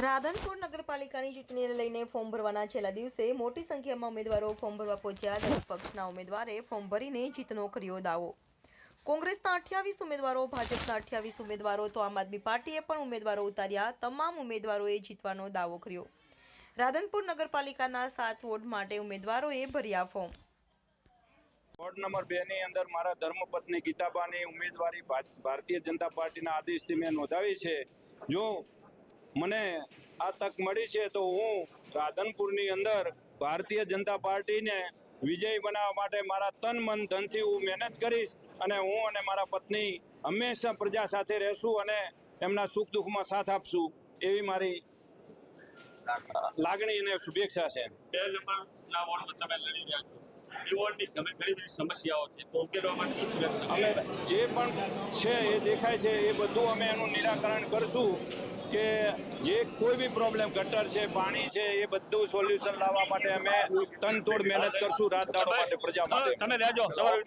રાધનપુર નગરપાલિકાની ચૂંટણીને લઈને ફોર્મ ભરવાના છેલ્લા દિવસે મોટી સંખ્યામાં ઉમેદવારો ફોર્મ ભરવા પહોંચ્યા. દરેક પક્ષના ઉમેદવારે ફોર્મ ભરીને જીતનો કર્યો દાવો. કોંગ્રેસના અઠ્યાવીસ ઉમેદવારો, ભાજપના અઠ્યાવીસ ઉમેદવારો તો આમ આદમી પાર્ટીએ પણ ઉમેદવારો ઉતાર્યા. તમામ ઉમેદવારોએ જીતવાનો દાવો કર્યો. રાધનપુર નગરપાલિકાના સાત વોર્ડ માટે ઉમેદવારોએ ભર્યા ફોર્મ. વોર્ડ નંબર બે ની અંદર મારા ધર્મપત્ની ગીતાબાની ઉમેદવારી ભારતીય જનતા પાર્ટીના આદેશથી મેં નોંધાવી છે. જો મને આ તક મળી છે તો હું રાધનપુરની અંદર ભારતીય જનતા પાર્ટીને વિજય બનાવવા માટે મારા તન મન ધનથી હું મહેનત કરીશ અને હું અને મારા પત્ની હંમેશા પ્રજા સાથે રહેશું અને એમના સુખ દુઃખમાં સાથ આપશું. એવી મારી લાગણી અને શુભેચ્છા છે. બે નંબરના વોર્ડમાં તમે લડી રહ્યા છો. એ તમે ઘણી બધી સમસ્યાઓ છે તો ઉકેલવા માટે અમે જે પણ છે એ દેખાય છે એ બધું અમે એનું નિરાકરણ કરશું. કે જે કોઈ બી પ્રોબ્લેમ ગટર છે પાણી છે એ બધું સોલ્યુશન લાવવા માટે અમે તનતોડ મહેનત કરશું રાત દાડો માટે પ્રજા માટે. તમે લેજો સવારે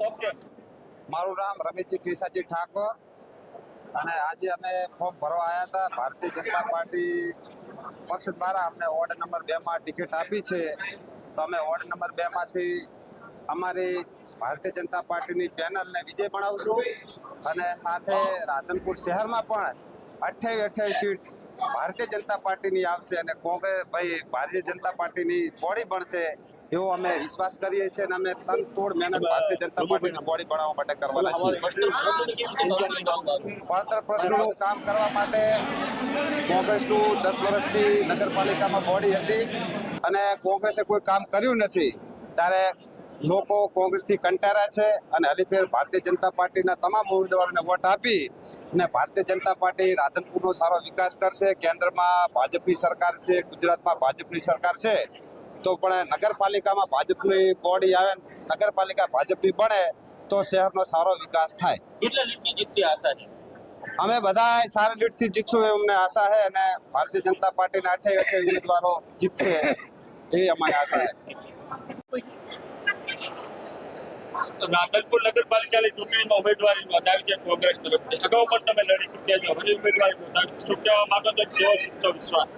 ઓકે, મારું નામ રમેશજી કેસાજી ઠાકોર અને આજે અમે ફોર્મ ભરવા આવ્યા હતા. ભારતીય જનતા પાર્ટી પક્ષ દ્વારા અમને વોર્ડ નંબર બે માં ટિકિટ આપી છે. તો અમે વોર્ડ નંબર બે માંથી અમારી ભારતીય જનતા પાર્ટીની પેનલને વિજય બનાવશું. અને સાથે રાધનપુર શહેરમાં પણ અઠ્યાવીસ અઠ્યાવીસ સીટ ભારતીય જનતા પાર્ટીની આવશે અને કોંગ્રેસ ભાઈ ભારતીય જનતા પાર્ટીની બોડી બનશે એવો અમે વિશ્વાસ કરીએ છીએ અને અમે તન તોડ મહેનત ભારતીય જનતા પાર્ટીની બોડી બનાવવા માટે કરવાના છીએ. પડતર પ્રશ્નોનું કામ કરવા માટે કોંગ્રેસનું દસ વર્ષથી નગરપાલિકામાં બોડી હતી અને કોંગ્રેસે કોઈ કામ કર્યું નથી. ત્યારે લોકો કોંગ્રેસથી કંટારા છે અને હલીફેર ભારતીય જનતા પાર્ટીના તમામ ઉમેદવારોને વોટ આપી અને ભારતીય જનતા પાર્ટી રાધનપુરનો સારો વિકાસ કરશે કેન્દ્રમાં ભાજપની સરકાર છે ગુજરાતમાં ભાજપની સરકાર છે તો પણ નગરપાલિકામાં ભાજપની બોડી આવે નગરપાલિકા ભાજપની બને તો શહેરનો સારો વિકાસ થાય. કેટલા લીટની જીતની આશા છે? અમે બધા સારા લીટથી જીતશું એવી અમને આશા છે અને ભારતીય જનતા પાર્ટીના અઠે અઠે ઉમેદવારો જીતશે એવી અમારી આશા છે. રાધનપુર નગરપાલિકાની ચૂંટણીમાં ઉમેદવારી નોંધાવી છે કોંગ્રેસ તરફથી. અગાઉ પણ તમે લડી ચૂક્યા છો. હજી ઉમેદવારી નોંધાવી શું કહેવા માંગો તો કેવો જીતનો વિશ્વાસ.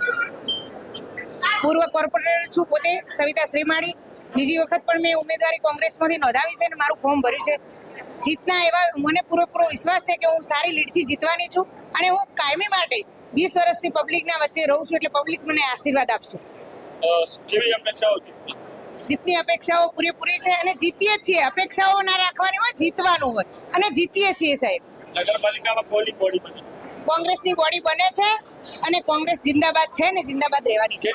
પૂર્વ કોર્પોરેટર છું પોતે સવિતા શ્રીમાળી. બીજી વખત પણ મેં ઉમેદવારી કોંગ્રેસમાંથી નોંધાવી છે અને મારું ફોર્મ ભર્યું છે. જીતના એવા મને પૂરેપૂરો વિશ્વાસ છે કે હું સારી લીડથી જીતવાની છું અને હું કાયમી માટે વીસ વર્ષથી પબ્લિકના વચ્ચે રહું છું એટલે પબ્લિક મને આશીર્વાદ આપશે. કેવી અપેક્ષાઓ જીતની અપેક્ષાઓ પૂરેપૂરી છે અને જીતીએ છીએ. અપેક્ષાઓ ના રાખવાની હોય જીતવાનું હોય. અને જીતીએ છીએ સાહેબ. નગરપાલિકામાં કોની બોડી બની? કોંગ્રેસની બોડી બને છે અને કોંગ્રેસ જિંદાબાદ છે ને જિંદાબાદ રહેવાની છે.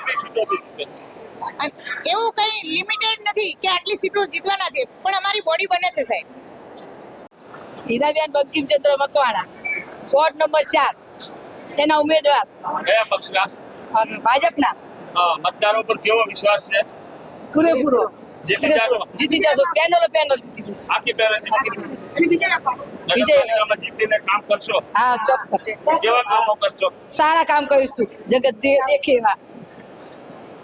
એવું કઈ લિમિટેડ નથી કે આટલી સીટો જીતવાના છે પણ અમારી બોડી બને છે સાહેબ. હીરાબેન બંકિમચંદ્ર મકવાણા. વોર્ડ નંબર ચાર. એના ઉમેદવાર. કયા પક્ષના? ભાજપના. મતદારો પર કેવો વિશ્વાસ છે? પૂરેપૂરો. જીતી જાશો? જીતી જશો. પેનલ પેનલ જીતી જશે આખી પહેલાથી જીતીને કામ કરશો. હા ચોક્કસ. કેવા કામો કરશો? સારા કામ કરીશું. જગત દેખે એવા.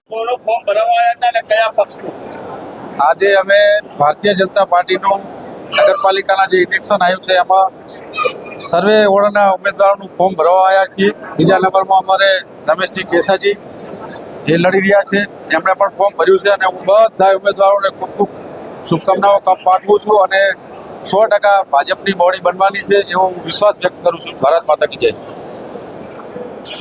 કોનો ફોર્મ ભરવા આવ્યા હતા અને કયા પક્ષનું? આજે અમે ભારતીય જનતા પાર્ટીનું નગરપાલિકાના જે ઇલેક્શન આવ્યું છે એમાં સર્વે ઓળાના ઉમેદવારોનું ફોર્મ ભરવા આવ્યા છીએ. બીજા નંબરમાં અમારે રમેશજી કેસાજી એ લડી રહ્યા છે. એમણે પણ ફોર્મ ભર્યું છે અને હું બધા ઉમેદવારોને ખૂબ ખૂબ શુભકામનાઓ પાઠવું છું અને સો ટકા ભાજપની બોડી બનવાની છે એવો હું વિશ્વાસ વ્યક્ત કરું છું. ભારત માતા કી જય.